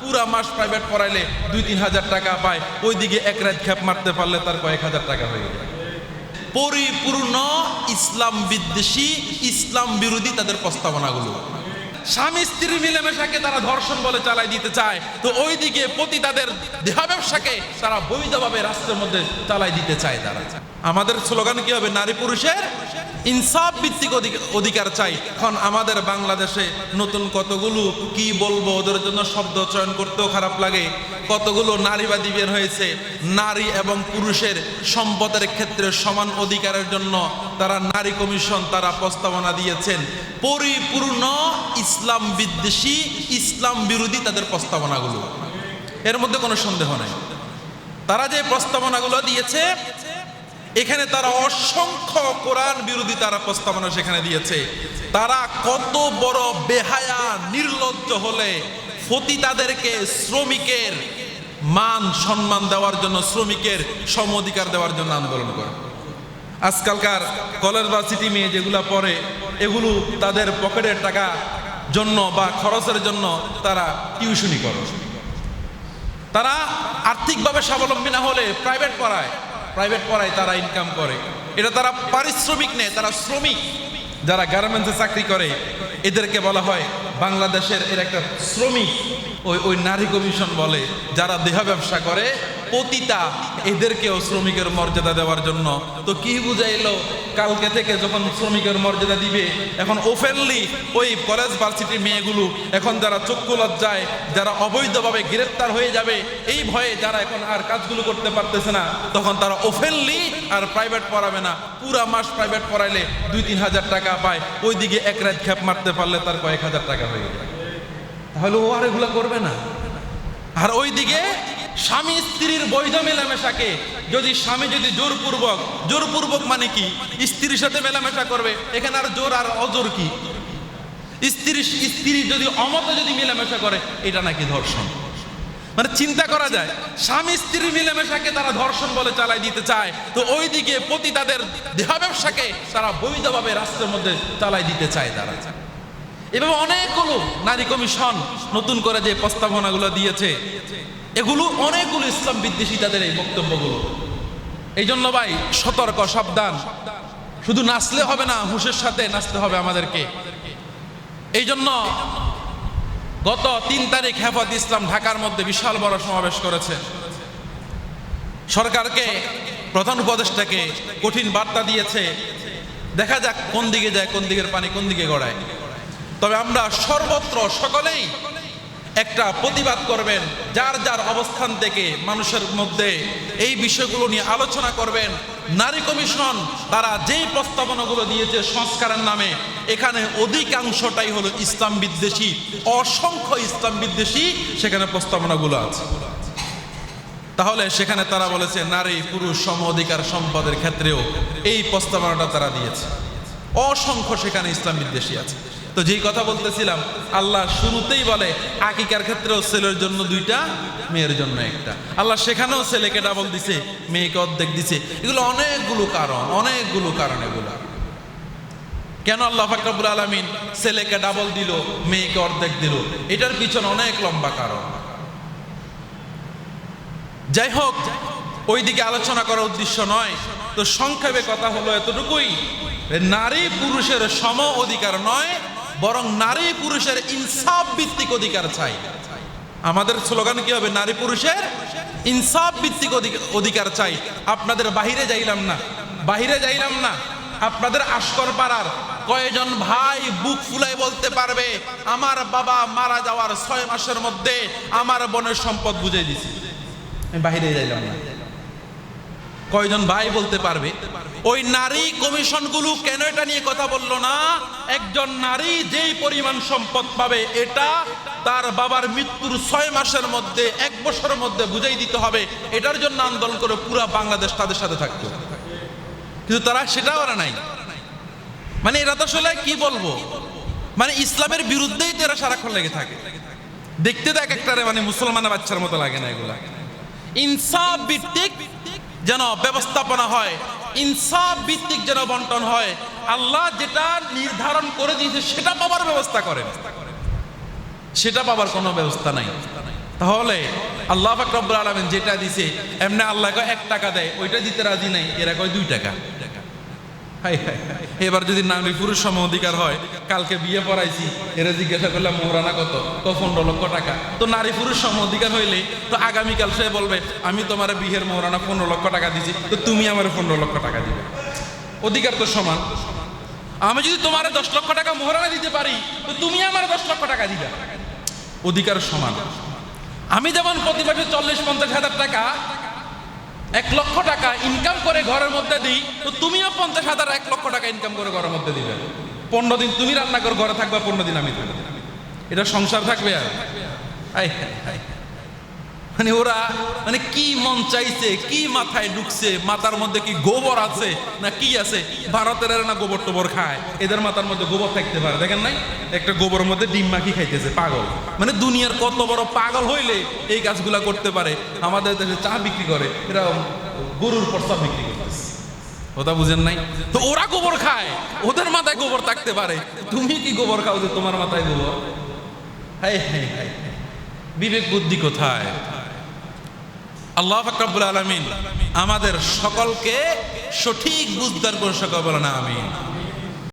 পুরা মাস প্রাইভেট পড়াইলে দুই তিন হাজার টাকা পায়। ওইদিকে এক রাত খ্যাপ মারতে পারলে তার কয়েক হাজার টাকা হয়ে যায় পরিপূর্ণ ইসলাম বিদ্বেষী, ইসলাম বিরোধী তাদের প্রস্তাবনাগুলো। স্বামী স্ত্রীর মিলেমিশাকে তারা ধর্ষণ বলে চালাই দিতে চায়। তো ওইদিকে পতি তাদের দেহ ব্যবসাকে তারা বৈধভাবে রাষ্ট্রের মধ্যে চালাই দিতে চায় তারা। আমাদের স্লোগান কি হবে? নারী পুরুষের ইনসাফ ভিত্তিক অধিকার চাই। এখন আমাদের বাংলাদেশে নতুন কতগুলো, কি বলব, ওদের জন্য শব্দ চয়ন করতেও খারাপ লাগে। কতগুলো নারীবাদী বের হয়েছে। নারী এবং পুরুষের সম্পদের ক্ষেত্রে সমান অধিকারের জন্য তারা নারী কমিশন তারা প্রস্তাবনা দিয়েছেন। পরিপূর্ণ ইসলাম বিদ্বেষী, ইসলাম বিরোধী তাদের প্রস্তাবনাগুলো। এর মধ্যে কোনো সন্দেহ নেই। তারা যে প্রস্তাবনাগুলো দিয়েছে এখানে তারা অসংখ্য কোরআন বিরোধী তারা প্রস্তাবনা সেখানে দিয়েছে। তারা কত বড় বেহায়া, নির্লজ্জ হলে ফতি তাদেরকে শ্রমিকের মান সম্মান দেওয়ার জন্য, শ্রমিকের সম অধিকার দেওয়ার জন্য আন্দোলন করে। আজকালকার কলেজ বা সিটি মেয়ে যেগুলো পড়ে, এগুলো তাদের পকেটের টাকা জন্য বা খরচের জন্য তারা টিউশনি করে। তারা আর্থিকভাবে স্বাবলম্বী না হলে প্রাইভেট পড়ায়। প্রাইভেট পড়ায় তারা ইনকাম করে। এটা তারা পারিশ্রমিক নেয়, তারা শ্রমিক। যারা গার্মেন্টসে চাকরি করে, এদেরকে বলা হয় বাংলাদেশের এর একটা শ্রমিক। ওই ওই নারী কমিশন বলে, যারা দেহ ব্যবসা করে পতিতা এদেরকেও শ্রমিকের মর্যাদা দেওয়ার জন্য। তো কি বুঝাইলো? কালকে থেকে যখন শ্রমিকের মর্যাদা দিবে, এখন ওপেনলি ওই কলেজ ভার্সিটির মেয়েগুলো এখন যারা চক্ষু লজ্জায়, যারা অবৈধভাবে গ্রেপ্তার হয়ে যাবে, এই ভয়ে যারা এখন আর কাজগুলো করতে পারতেছে না, তখন তারা ওপেনলি আর প্রাইভেট পড়াবে না। পুরা মাস প্রাইভেট পড়াইলে দুই তিন হাজার টাকা পায়, ওইদিকে এক রাত খ্যাপ মারতে পারলে তার কয়েক হাজার টাকা হয়ে যায়। তাহলে ও আর এগুলো করবে না। আর ওইদিকে স্বামী স্ত্রীর বৈধ মেলামেশাকে যদি স্বামী যদি জোরপূর্বক জোরপূর্বক মানে কি? স্ত্রীর সাথে মেলামেশা করবে, এখানে আর জোর আর অজোর কি? স্ত্রী স্ত্রী যদি অমত যদি মেলামেশা করে, এটা নাকি ধর্ষণ? মানে চিন্তা করা যায়, স্বামী স্ত্রীর মিলেমিশাকে তারা ধর্ষণ বলে চালাই দিতে চায়, তো ওইদিকে পতি তাদের দেহ ব্যবসাকে তারা বৈধভাবে রাষ্ট্রের মধ্যে চালাই দিতে চায় তারা। এভাবে অনেকগুলো নারী কমিশন নতুন করে যে প্রস্তাবনাগুলো দিয়েছে, এগুলো অনেকগুলো ইসলাম বিদ্বেষী তাদের এই বক্তব্যগুলো। এই জন্য ভাই, সতর্ক, সাবধান। শুধু নাচলে হবে না, হুশের সাথে নাচতে হবে আমাদেরকে। এই জন্য গত তিন তারিখ হেফাত ইসলাম ঢাকার মধ্যে বিশাল বড় সমাবেশ করেছে। সরকারকে, প্রধান উপদেষ্টাকে কঠিন বার্তা দিয়েছে। দেখা যাক কোন দিকে যায়, কোন দিকের পানি কোন দিকে গড়ায়। তবে আমরা সর্বত্র সকলেই একটা প্রতিবাদ করবেন, যার যার অবস্থান থেকে মানুষের মধ্যে এই বিষয়গুলো নিয়ে আলোচনা করবেন। নারী কমিশন তারা যেই প্রস্তাবনাগুলো দিয়েছে সংস্কারের নামে, এখানে অধিকাংশটাই হলো ইসলাম বিদ্বেষী, অসংখ্য ইসলাম বিদ্বেষী সেখানে প্রস্তাবনাগুলো আছে। তাহলে সেখানে তারা বলেছে, নারী, পুরুষ, সম অধিকার সম্পদের ক্ষেত্রেও এই প্রস্তাবনাটা তারা দিয়েছে। অসংখ্য সেখানে ইসলাম বিদ্বেষী আছে। তো যেই কথা বলতেছিলাম, আল্লাহ শুরুতেই বলে, আকিকার ক্ষেত্রেও ছেলের জন্য দুইটা, মেয়ের জন্য একটা। আল্লাহ সেখানেও ছেলেকে ডাবল দিছে, মেয়েকে অর্ধেক দিছে। এগুলো অনেকগুলো কারণ অনেকগুলো কারণ এগুলো। কেন আল্লাহ ফাকরাবুল আলমিন ছেলেকে ডাবল দিল, মেয়েকে অর্ধেক দিল? এটার পিছনে অনেক লম্বা কারণ। যাই হোক, ওইদিকে আলোচনা করার উদ্দেশ্য নয়। তো সংক্ষেপে কথা হলো এতটুকুই। নারী পুরুষের সম অধিকার নয় বরং নারী পুরুষের ইনসাফ ভিত্তিক অধিকার চাই। আমাদের স্লোগান কি হবে? নারী পুরুষের ইনসাফ ভিত্তিক অধিক- অধিকার চাই। আপনাদের বাহিরে যাইলাম না। বাহিরে যাইলাম না। আপনাদের আশকর পাড়ার কয়েকজন ভাই বুক ফুলাই বলতে পারবে, আমার বাবা মারা যাওয়ার ছয় মাসের মধ্যে আমার বোনের সম্পদ বুঝে দিছি। আমি বাহিরে যাইলাম না। কয়জন ভাই বলতে পারবে? ওই নারী কমিশনগুলো কেন এটা নিয়ে কথা বলল না? একজন নারী যেই পরিমাণ সম্পদ পাবে এটা তার বাবার মৃত্যুর ছয় মাসের মধ্যে, এক বছরের মধ্যে বুঝাই দিতে হবে। এটার জন্য আন্দোলন করে পুরো বাংলাদেশ তাদের সাথে থাকতো। কিন্তু তারা সেটাও আর নাই। মানে এরা তো আসলে কি বলব? মানে ইসলামের বিরুদ্ধেই তো এরা সারাক্ষণ লেগে থাকে। দেখতে দেখ একটা মানে মুসলমানের বাচ্চার মতো লাগে না এগুলা। ইনসাফ ভিত্তিক যেন ব্যবস্থাপনা হয়, ইনসাফ ভিত্তিক যেন বন্টন হয়, আল্লাহ যেটা নির্ধারণ করে দিয়েছে সেটা পাবার ব্যবস্থা করেন। সেটা পাবার কোনো ব্যবস্থা নাই। তাহলে আল্লাহ ফাকরুল আলমেন যেটা দিছে, এমনি আল্লাহকে এক টাকা দেয়, ওইটা দিতে রাজি নাই, এরা কয় দুই টাকা। এবার যদি নারী পুরুষ সম অধিকার হয়, কালকে বিয়ে পড়াইছি, এরা জিজ্ঞাসা করলাম মোহরানা কত? তো পনেরো লক্ষ টাকা। তো নারী পুরুষ সম অধিকার হইলে তো আগামীকাল সে বলবে, আমি তোমার বিয়ের মোহরানা পনেরো লক্ষ টাকা দিছি, তো তুমি আমার পনেরো লক্ষ টাকা দিবে। অধিকার তো সমান। আমি যদি তোমার দশ লক্ষ টাকা মোহরানা দিতে পারি, তো তুমি আমার দশ লক্ষ টাকা দিবে। অধিকার সমান। আমি যেমন প্রতি মাসে চল্লিশ, পঞ্চাশ হাজার টাকা এক লক্ষ টাকা ইনকাম করে ঘরের মধ্যে দিই, তো তুমিও পঞ্চাশ হাজার, এক লক্ষ টাকা ইনকাম করে ঘরের মধ্যে দিবে। পনেরো দিন তুমি রান্না করে, ঘরে থাকবে, পনেরো দিন আমি এটা সংসার থাকবে আর? হায় হায়। মানে ওরা মানে কি মন চাইছে, কি মাথায় ঢুকছে, মাথার মধ্যে কি গোবর আছে, না কি আছে? ভারতের না গোবর টোবর খায়, এদের মাথার মধ্যে গোবর থাকতে পারে, দেখেন নাই? একটা গোবরের মধ্যে ডিম মাখি খাইতেছে, পাগল। মানে দুনিয়ার কত বড় পাগল হইলে এই কাজগুলা করতে পারে, আমাদের দেশে চা বিক্রি করে, এরা গরুর প্রস্তাব বিক্রি করতেছে। ওটা বুঝেন নাই? তো ওরা গোবর খায়, ওদের মাথায় গোবর থাকতে পারে। তুমি কি গোবর খাও যে তোমার মাথায় গোবর? হাই হাই হাই বিবেক বুদ্ধি কোথায়? আল্লাহ ফাকরাবুল আলমিন আমাদের সকলকে সঠিক বুঝদার করে সকল বলে না আমি